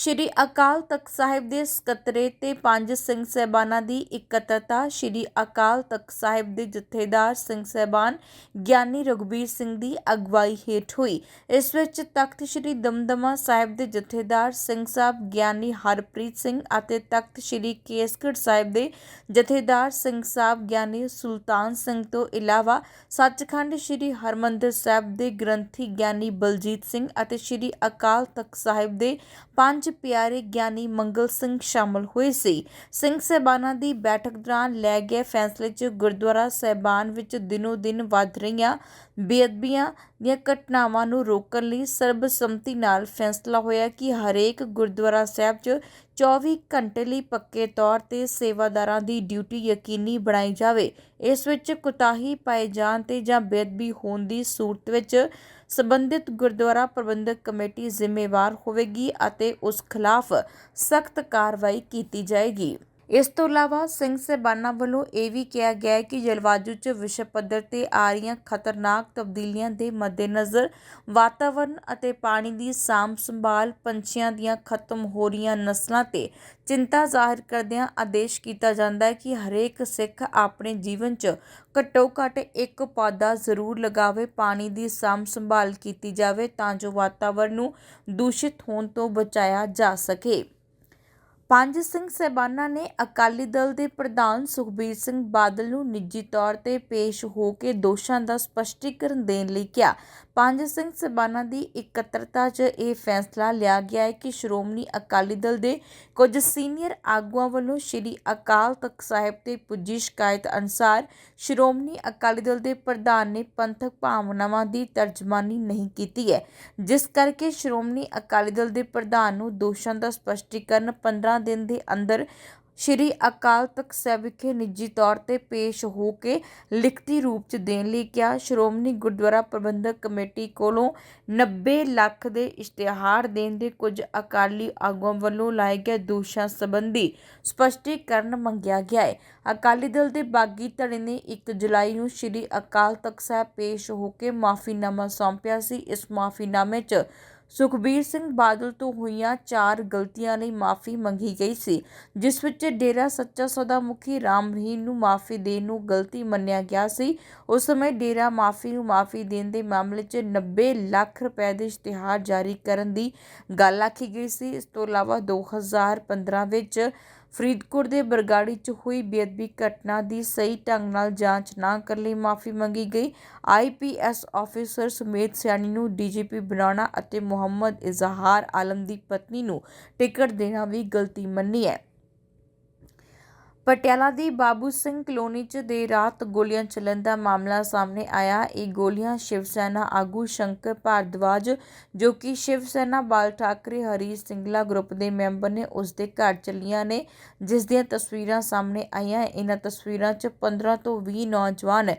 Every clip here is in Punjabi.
ਸ਼੍ਰੀ ਅਕਾਲ ਤਖਤ ਸਾਹਿਬ ਦੇ ਸਕੱਤਰੇ ਤੇ ਪੰਜ ਸਿੰਘ ਸਹਿਬਾਨਾਂ ਦੀ ਇਕੱਤਰਤਾ, ਸ਼੍ਰੀ ਅਕਾਲ ਤਖਤ ਸਾਹਿਬ ਦੇ ਜਥੇਦਾਰ ਸਿੰਘ ਸਹਿਬਾਨ ਗਿਆਨੀ ਰਘੁਬੀਰ ਸਿੰਘ ਦੀ ਅਗਵਾਈ ਹੇਠ ਹੋਈ। ਇਸ ਵਿੱਚ ਤਖਤ ਸ਼੍ਰੀ ਦਮਦਮਾ ਸਾਹਿਬ ਦੇ ਜਥੇਦਾਰ ਸਿੰਘ ਸਾਹਿਬ ਗਿਆਨੀ ਹਰਪ੍ਰੀਤ ਸਿੰਘ ਅਤੇ ਤਖਤ ਸ਼੍ਰੀ ਕੇਸਗੜ੍ਹ ਸਾਹਿਬ ਦੇ ਜਥੇਦਾਰ ਸਿੰਘ ਸਾਹਿਬ ਗਿਆਨੀ ਸੁਲਤਾਨ ਸਿੰਘ ਤੋਂ ਇਲਾਵਾ ਸੱਚਖੰਡ ਸ਼੍ਰੀ ਹਰਮੰਦਰ ਸਾਹਿਬ ਦੇ ਗ੍ਰੰਥੀ ਗਿਆਨੀ ਬਲਜੀਤ ਸਿੰਘ ਅਤੇ ਸ਼੍ਰੀ ਅਕਾਲ ਤਖਤ ਸਾਹਿਬ ਦੇ ਪੰਜ ਪਿਆਰੇ ਗਿਆਨੀ ਮੰਗਲ ਸਿੰਘ ਸ਼ਾਮਲ ਹੋਏ ਸੀ। ਸਿੰਘ ਸਹਿਬਾਨਾਂ ਦੀ ਬੈਠਕ ਦੌਰਾਨ ਲੈ ਗਏ ਫੈਸਲੇ 'ਚ ਗੁਰਦੁਆਰਾ ਸਹਿਬਾਨ ਵਿੱਚ ਦਿਨੋ ਦਿਨ ਵੱਧ ਰਹੀਆਂ ਬੇਅਦਬੀਆਂ ਦੀਆਂ ਘਟਨਾਵਾਂ ਨੂੰ ਰੋਕਣ ਲਈ ਸਰਬਸੰਮਤੀ ਨਾਲ ਫੈਸਲਾ ਹੋਇਆ ਕਿ ਹਰੇਕ ਗੁਰਦੁਆਰਾ ਸਾਹਿਬ 'ਚ 24 ਘੰਟੇ ਲਈ ਪੱਕੇ ਤੌਰ ਤੇ ਸੇਵਾਦਾਰਾਂ ਦੀ ਡਿਊਟੀ ਯਕੀਨੀ ਬਣਾਈ ਜਾਵੇ। ਇਸ ਵਿੱਚ ਕੁਤਾਹੀ ਪਾਏ ਜਾਣ ਤੇ ਜਾਂ ਬੇਅਦਬੀ ਹੋਣ ਦੀ ਸੂਰਤ ਵਿੱਚ ਸਬੰਧਿਤ ਗੁਰਦੁਆਰਾ ਪ੍ਰਬੰਧਕ ਕਮੇਟੀ ਜ਼ਿੰਮੇਵਾਰ ਹੋਵੇਗੀ ਅਤੇ ਉਸ ਖਿਲਾਫ ਸਖਤ ਕਾਰਵਾਈ ਕੀਤੀ ਜਾਏਗੀ। ਇਸ ਤੋਂ ਇਲਾਵਾ ਸਿੰਘ ਸਹਿਬਾਨਾਂ ਵੱਲੋਂ ਇਹ ਵੀ ਕਿਹਾ ਗਿਆ ਹੈ ਕਿ ਜਲਵਾਯੂ 'ਚ ਵਿਸ਼ਵ ਪੱਧਰ ਤੇ ਆ ਰਹੀਆਂ ਖਤਰਨਾਕ ਤਬਦੀਲੀਆਂ ਦੇ ਮੱਦੇਨਜ਼ਰ ਵਾਤਾਵਰਣ ਅਤੇ ਪਾਣੀ ਦੀ ਸਾਂਭ ਸੰਭਾਲ ਪੰਛੀਆਂ ਦੀਆਂ ਖਤਮ ਹੋ ਰਹੀਆਂ ਨਸਲਾਂ ਤੇ ਚਿੰਤਾ ਜ਼ਾਹਿਰ ਕਰਦਿਆਂ ਆਦੇਸ਼ ਕੀਤਾ ਜਾਂਦਾ ਹੈ ਕਿ ਹਰੇਕ ਸਿੱਖ ਆਪਣੇ ਜੀਵਨ 'ਚ ਘੱਟੋ ਘੱਟ ਇੱਕ ਪੌਦਾ ਜ਼ਰੂਰ ਲਗਾਵੇ, ਪਾਣੀ ਦੀ ਸਾਂਭ ਸੰਭਾਲ ਕੀਤੀ ਜਾਵੇ ਤਾਂ ਜੋ ਵਾਤਾਵਰਣ ਨੂੰ ਦੂਸ਼ਿਤ ਹੋਣ ਤੋਂ ਬਚਾਇਆ ਜਾ ਸਕੇ। ਪੰਜ ਸਿੰਘ ਸਾਹਿਬਾਨਾਂ ਨੇ ਅਕਾਲੀ ਦਲ ਦੇ ਪ੍ਰਧਾਨ ਸੁਖਬੀਰ ਸਿੰਘ ਬਾਦਲ ਨੂੰ ਨਿੱਜੀ ਤੌਰ ਤੇ ਪੇਸ਼ ਹੋ ਕੇ ਦੋਸ਼ਾਂ ਦਾ ਸਪਸ਼ਟੀਕਰਨ ਦੇਣ ਲਈ ਕਿਹਾ। ਪੰਜ ਸਿੰਘ ਸਾਹਿਬਾਨਾਂ ਦੀ ਇਕੱਤਰਤਾ 'ਚ ਇਹ ਫੈਸਲਾ ਲਿਆ ਗਿਆ ਹੈ ਕਿ ਸ਼੍ਰੋਮਣੀ ਅਕਾਲੀ ਦਲ ਦੇ ਕੁਝ ਸੀਨੀਅਰ ਆਗੂਆਂ ਵੱਲੋਂ ਸ਼੍ਰੀ ਅਕਾਲ ਤਖਤ ਸਾਹਿਬ ਤੇ ਪੁੱਜੀ ਸ਼ਿਕਾਇਤ ਅਨੁਸਾਰ ਸ਼੍ਰੋਮਣੀ ਅਕਾਲੀ ਦਲ ਦੇ ਪ੍ਰਧਾਨ ਨੇ ਪੰਥਕ ਭਾਵਨਾਵਾਂ ਦੀ ਤਰਜਮਾਨੀ ਨਹੀਂ ਕੀਤੀ ਹੈ, ਜਿਸ ਕਰਕੇ ਸ਼੍ਰੋਮਣੀ ਅਕਾਲੀ ਦਲ ਦੇ ਪ੍ਰਧਾਨ ਨੂੰ ਦੋਸ਼ਾਂ ਦਾ ਸਪਸ਼ਟੀਕਰਨ 15 ਦਿਨ ਦੇ ਅੰਦਰ ਸ਼੍ਰੀ ਅਕਾਲ ਤਖਤ ਸਾਹਿਬ ਵਿਖੇ ਨਿੱਜੀ ਤੌਰ ਤੇ ਪੇਸ਼ ਹੋ ਕੇ ਲਿਖਤੀ ਰੂਪ ਚ ਦੇਣ ਲਈ ਕਿਹਾ। ਸ਼੍ਰੋਮਣੀ ਗੁਰਦੁਆਰਾ ਪ੍ਰਬੰਧਕ ਕਮੇਟੀ ਕੋਲੋਂ 90 ਲੱਖ ਦੇ ਇਸ਼ਤਿਹਾਰ ਦੇਣ ਦੇ ਕੁਝ ਅਕਾਲੀ ਆਗੂਆਂ ਵੱਲੋਂ ਲਾਏ ਗਏ ਦੋਸ਼ਾਂ ਸੰਬੰਧੀ ਸਪਸ਼ਟੀਕਰਨ ਮੰਗਿਆ ਗਿਆ ਹੈ। ਅਕਾਲੀ ਦਲ ਦੇ ਬਾਗੀ ਧੜੇ ਨੇ 1 ਜੁਲਾਈ ਨੂੰ ਸ਼੍ਰੀ ਅਕਾਲ ਤਖਤ ਸਾਹਿਬ ਪੇਸ਼ ਹੋ ਕੇ ਮਾਫੀਨਾਮਾ ਸੌਂਪਿਆ ਸੀ। ਇਸ ਮਾਫੀਨਾਮੇ 'ਚ ਸੁਖਬੀਰ ਸਿੰਘ ਬਾਦਲ ਤੋਂ ਹੋਈਆਂ ਚਾਰ ਗਲਤੀਆਂ ਲਈ ਮਾਫੀ ਮੰਗੀ ਗਈ ਸੀ, ਜਿਸ ਵਿੱਚ ਡੇਰਾ ਸੱਚਾ ਸੌਦਾ ਮੁਖੀ ਰਾਮ ਰਹੀਮ ਨੂੰ ਮਾਫੀ ਦੇਣ ਨੂੰ ਗਲਤੀ ਮੰਨਿਆ ਗਿਆ ਸੀ। ਉਸ ਸਮੇਂ ਡੇਰਾ ਮਾਫੀ ਨੂੰ ਮਾਫੀ ਦੇਣ ਦੇ ਮਾਮਲੇ 'ਚ 90 ਲੱਖ ਰੁਪਏ ਦੇ ਇਸ਼ਤਿਹਾਰ ਜਾਰੀ ਕਰਨ ਦੀ ਗੱਲ ਆਖੀ ਗਈ ਸੀ। ਇਸ ਤੋਂ ਇਲਾਵਾ 2015 ਵਿੱਚ ਫਰੀਦਕੋਟ ਦੇ ਬਰਗਾੜੀ 'ਚ ਹੋਈ ਬੇਅਦਬੀ ਘਟਨਾ ਦੀ ਸਹੀ ਢੰਗ ਨਾਲ ਜਾਂਚ ਨਾ ਕਰਨ ਲਈ ਮਾਫੀ ਮੰਗੀ ਗਈ। ਆਈਪੀਐਸ ਆਫੀਸਰ ਸੁਮੇਧ ਸਿਆਣੀ ਨੂੰ ਡੀਜੀਪੀ ਬਣਾਉਣਾ ਅਤੇ ਮੁਹੰਮਦ ਇਜ਼ਹਾਰ ਆਲਮ ਦੀ ਪਤਨੀ ਨੂੰ ਟਿਕਟ ਦੇਣਾ ਵੀ ਗਲਤੀ ਮੰਨੀ ਹੈ। ਪਟਿਆਲਾ ਦੀ ਬਾਬੂ ਸਿੰਘ ਕਲੋਨੀ 'ਚ ਦੇਰ ਰਾਤ ਗੋਲੀਆਂ ਚੱਲਣ ਦਾ ਮਾਮਲਾ ਸਾਹਮਣੇ ਆਇਆ। ਇਹ ਗੋਲੀਆਂ ਸ਼ਿਵ ਸੈਨਾ, ਆਗੂ ਸ਼ੰਕਰ ਭਾਰਦਵਾਜ, ਜੋ ਕਿ ਸ਼ਿਵ ਸੈਨਾ, ਬਾਲ ਠਾਕਰੇ, ਹਰੀ ਸਿੰਗਲਾ ਗਰੁੱਪ ਦੇ ਮੈਂਬਰ ਨੇ ਉਸ ਦੇ ਘਰ ਚੱਲੀਆਂ ਨੇ, ਜਿਸ ਦੀਆਂ ਤਸਵੀਰਾਂ ਸਾਹਮਣੇ ਆਈਆਂ। ਇਹਨਾਂ ਤਸਵੀਰਾਂ 'ਚ 15 ਤੋਂ 20 ਨੌਜਵਾਨ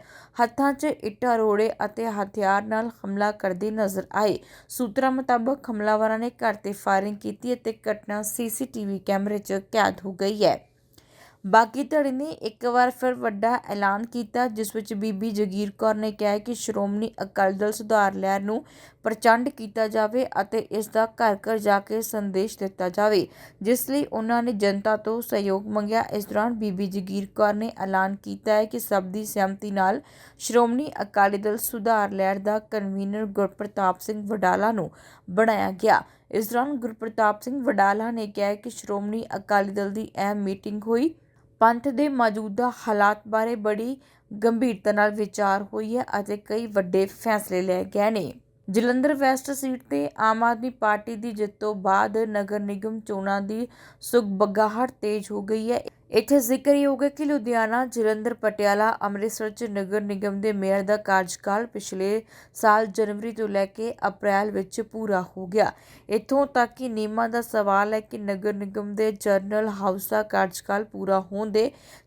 ਹੱਥਾਂ 'ਚ ਇੱਟਾਂ, ਰੋੜੇ ਅਤੇ ਹਥਿਆਰ ਨਾਲ ਹਮਲਾ ਕਰਦੇ ਨਜ਼ਰ ਆਏ। ਸੂਤਰਾਂ ਮੁਤਾਬਕ ਹਮਲਾਵਰਾਂ ਨੇ ਘਰ ਤੇ ਫਾਇਰਿੰਗ ਕੀਤੀ ਅਤੇ ਘਟਨਾ ਸੀਸੀਟੀਵੀ ਕੈਮਰੇ 'ਚ ਕੈਦ ਹੋ ਗਈ ਹੈ। ਬਾਕੀ ਧੜੇ ਨੇ ਇੱਕ ਵਾਰ ਫਿਰ ਵੱਡਾ ਐਲਾਨ ਕੀਤਾ, ਜਿਸ ਵਿੱਚ ਬੀਬੀ ਜਗੀਰ ਕੌਰ ਨੇ ਕਿਹਾ ਕਿ ਸ਼੍ਰੋਮਣੀ ਅਕਾਲੀ ਦਲ ਸੁਧਾਰ ਲਹਿਰ ਨੂੰ ਪ੍ਰਚੰਡ ਕੀਤਾ ਜਾਵੇ ਅਤੇ ਇਸ ਦਾ ਘਰ ਘਰ ਜਾ ਕੇ ਸੰਦੇਸ਼ ਦਿੱਤਾ ਜਾਵੇ, ਜਿਸ ਲਈ ਉਹਨਾਂ ਨੇ ਜਨਤਾ ਤੋਂ ਸਹਿਯੋਗ ਮੰਗਿਆ। ਇਸ ਦੌਰਾਨ ਬੀਬੀ ਜਗੀਰ ਕੌਰ ਨੇ ਐਲਾਨ ਕੀਤਾ ਹੈ ਕਿ ਸਭ ਦੀ ਸਹਿਮਤੀ ਨਾਲ ਸ਼੍ਰੋਮਣੀ ਅਕਾਲੀ ਦਲ ਸੁਧਾਰ ਲਹਿਰ ਦਾ ਕਨਵੀਨਰ ਗੁਰਪ੍ਰਤਾਪ ਸਿੰਘ ਵਡਾਲਾ ਨੂੰ ਬਣਾਇਆ ਗਿਆ। ਇਸ ਦੌਰਾਨ ਗੁਰਪ੍ਰਤਾਪ ਸਿੰਘ ਵਡਾਲਾ ਨੇ ਕਿਹਾ ਕਿ ਸ਼੍ਰੋਮਣੀ ਅਕਾਲੀ ਦਲ ਦੀ ਅਹਿਮ ਮੀਟਿੰਗ ਹੋਈ। ਪੰਥ ਦੇ ਮੌਜੂਦਾ ਹਾਲਾਤ ਬਾਰੇ ਬੜੀ ਗੰਭੀਰਤਾ ਨਾਲ ਵਿਚਾਰ ਹੋਈ ਹੈ ਅਤੇ ਕਈ ਵੱਡੇ ਫੈਸਲੇ ਲਏ ਗਏ ਨੇ। ਜਲੰਧਰ ਵੈਸਟ ਸੀਟ ਤੇ ਆਮ ਆਦਮੀ ਪਾਰਟੀ ਦੀ ਜਿੱਤ ਤੋਂ ਬਾਅਦ ਨਗਰ ਨਿਗਮ ਚੋਣਾਂ ਦੀ ਸੁਗਬਗਾਹਟ ਤੇਜ਼ ਹੋ ਗਈ ਹੈ। ਇੱਥੇ ਜ਼ਿਕਰਯੋਗ ਹੈ ਕਿ ਲੁਧਿਆਣਾ, ਜਲੰਧਰ, ਪਟਿਆਲਾ, ਅੰਮ੍ਰਿਤਸਰ ਚ ਨਗਰ ਨਿਗਮ ਦੇ ਮੇਅਰ ਦਾ ਕਾਰਜਕਾਲ ਪਿਛਲੇ ਸਾਲ ਜਨਵਰੀ ਤੋਂ ਲੈ ਕੇ ਅਪ੍ਰੈਲ ਵਿੱਚ ਪੂਰਾ ਹੋ ਗਿਆ। ਇੱਥੋਂ ਤੱਕ ਕਿ ਨਿਯਮਾਂ ਦਾ ਸਵਾਲ ਹੈ ਕਿ ਨਗਰ ਨਿਗਮ ਦੇ ਜਨਰਲ ਹਾਊਸ ਦਾ ਕਾਰਜਕਾਲ ਪੂਰਾ ਹੋਣ ਦੇ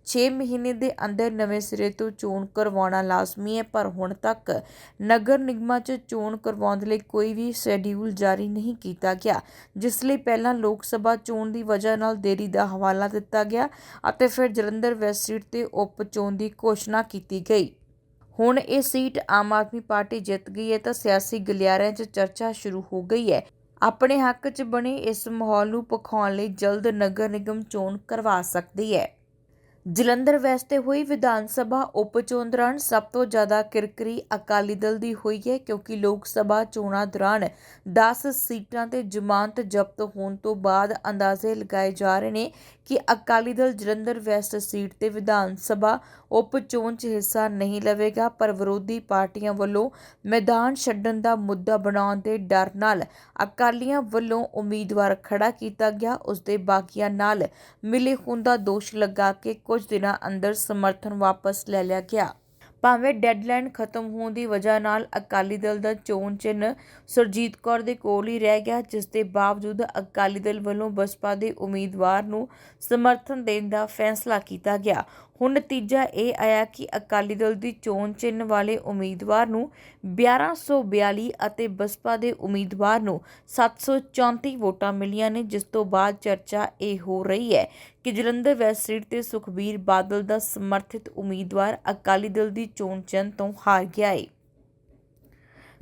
6 ਮਹੀਨੇ ਦੇ ਅੰਦਰ ਨਵੇਂ ਸਿਰੇ ਤੋਂ ਚੋਣ ਕਰਵਾਉਣਾ ਲਾਜ਼ਮੀ ਹੈ, ਪਰ ਹੁਣ ਤੱਕ ਨਗਰ ਨਿਗਮਾਂ 'ਚ ਚੋਣ ਕਰਵਾਉਣ ਦੇ ਲਈ ਕੋਈ ਵੀ ਸ਼ੈਡਿਊਲ ਜਾਰੀ ਨਹੀਂ ਕੀਤਾ ਗਿਆ, ਜਿਸ ਲਈ ਪਹਿਲਾਂ ਲੋਕ ਸਭਾ ਚੋਣ ਦੀ ਵਜ੍ਹਾ ਨਾਲ ਦੇਰੀ ਦਾ ਹਵਾਲਾ ਦਿੱਤਾ ਗਿਆ। ਅਤੇ ਫਿਰ ਜਲੰਧਰ ਵੈਸਟ ਸੀਟ ਤੇ ਉਪ ਚੋਣ ਦੀ ਘੋਸ਼ਣਾ ਕੀਤੀ ਗਈ। ਹੁਣ ਇਹ ਸੀਟ ਆਮ ਆਦਮੀ ਪਾਰਟੀ ਜਿੱਤ ਗਈ ਹੈ ਤਾਂ ਸਿਆਸੀ ਗਲਿਆਰਿਆਂ 'ਚ ਚਰਚਾ ਸ਼ੁਰੂ ਹੋ ਗਈ ਹੈ। ਆਪਣੇ ਹੱਕ 'ਚ ਬਣੇ ਇਸ ਮਾਹੌਲ ਨੂੰ ਪਖਾਉਣ ਲਈ ਜਲਦ ਨਗਰ ਨਿਗਮ ਚੋਣ ਕਰਵਾ ਸਕਦੀ ਹੈ। ਜਲੰਧਰ ਵੈਸਟ ਤੇ ਹੋਈ ਵਿਧਾਨ ਸਭਾ ਉਪ ਚੋਣ ਦੌਰਾਨ ਸਭ ਤੋਂ ਜ਼ਿਆਦਾ ਕਿਰਕਰੀ ਅਕਾਲੀ ਦਲ ਦੀ ਹੋਈ ਹੈ, ਕਿਉਂਕਿ ਲੋਕ ਸਭਾ ਚੋਣਾਂ ਦੌਰਾਨ 10 ਸੀਟਾਂ ਤੇ ਜ਼ਮਾਨਤ ਜ਼ਬਤ ਹੋਣ ਤੋਂ ਬਾਅਦ ਅੰਦਾਜ਼ੇ ਲਗਾਏ ਜਾ ਰਹੇ ਨੇ ਕਿ ਅਕਾਲੀ ਦਲ ਜਲੰਧਰ ਵੈਸਟ ਸੀਟ ਤੇ ਵਿਧਾਨ ਸਭਾ ਉਪ ਚੋਣ 'ਚ ਹਿੱਸਾ ਨਹੀਂ ਲਵੇਗਾ, ਪਰ ਵਿਰੋਧੀ ਪਾਰਟੀਆਂ ਵੱਲੋਂ ਮੈਦਾਨ ਛੱਡਣ ਦਾ ਮੁੱਦਾ ਬਣਾਉਣ ਦੇ ਡਰ ਨਾਲ ਅਕਾਲੀਆਂ ਵੱਲੋਂ ਉਮੀਦਵਾਰ ਖੜਾ ਕੀਤਾ ਗਿਆ। ਉਸ ਦੇ ਬਾਕੀਆਂ ਨਾਲ ਮਿਲੇ ਹੋਣ ਦਾ ਦੋਸ਼ ਲਗਾ ਕੇ ਕੁਝ ਦਿਨਾਂ ਅੰਦਰ ਸਮਰਥਨ ਵਾਪਸ ਲੈ ਲਿਆ ਗਿਆ। ਭਾਵੇਂ ਡੈਡਲਾਈਨ ਖਤਮ ਹੋਣ ਦੀ ਵਜ੍ਹਾ ਨਾਲ ਅਕਾਲੀ ਦਲ ਦਾ ਚੋਣ ਚਿੰਨ੍ਹ ਸੁਰਜੀਤ ਕੌਰ ਦੇ ਕੋਲ ਹੀ ਰਹਿ ਗਿਆ, ਜਿਸ ਦੇ ਬਾਵਜੂਦ ਅਕਾਲੀ ਦਲ ਵੱਲੋਂ ਬਸਪਾ ਦੇ ਉਮੀਦਵਾਰ ਨੂੰ ਸਮਰਥਨ ਦੇਣ ਦਾ ਫੈਸਲਾ ਕੀਤਾ ਗਿਆ। ਹੁਣ ਨਤੀਜਾ ਇਹ ਆਇਆ ਕਿ ਅਕਾਲੀ ਦਲ ਦੀ ਚੋਣ ਚਿੰਨ੍ਹ ਵਾਲੇ ਉਮੀਦਵਾਰ ਨੂੰ 1142 ਅਤੇ ਬਸਪਾ ਦੇ ਉਮੀਦਵਾਰ ਨੂੰ 734 ਵੋਟਾਂ ਮਿਲੀਆਂ ਨੇ, ਜਿਸ ਤੋਂ ਬਾਅਦ ਚਰਚਾ ਇਹ ਹੋ ਰਹੀ ਹੈ ਕਿ ਜਲੰਧਰ ਵੈਸਟ ਸੀਟ ਤੇ ਸੁਖਬੀਰ ਬਾਦਲ ਦਾ ਸਮਰਥਿਤ ਉਮੀਦਵਾਰ ਅਕਾਲੀ ਦਲ ਦੀ ਚੋਣ ਚਿੰਨ੍ਹ ਤੋਂ ਹਾਰ ਗਿਆ ਹੈ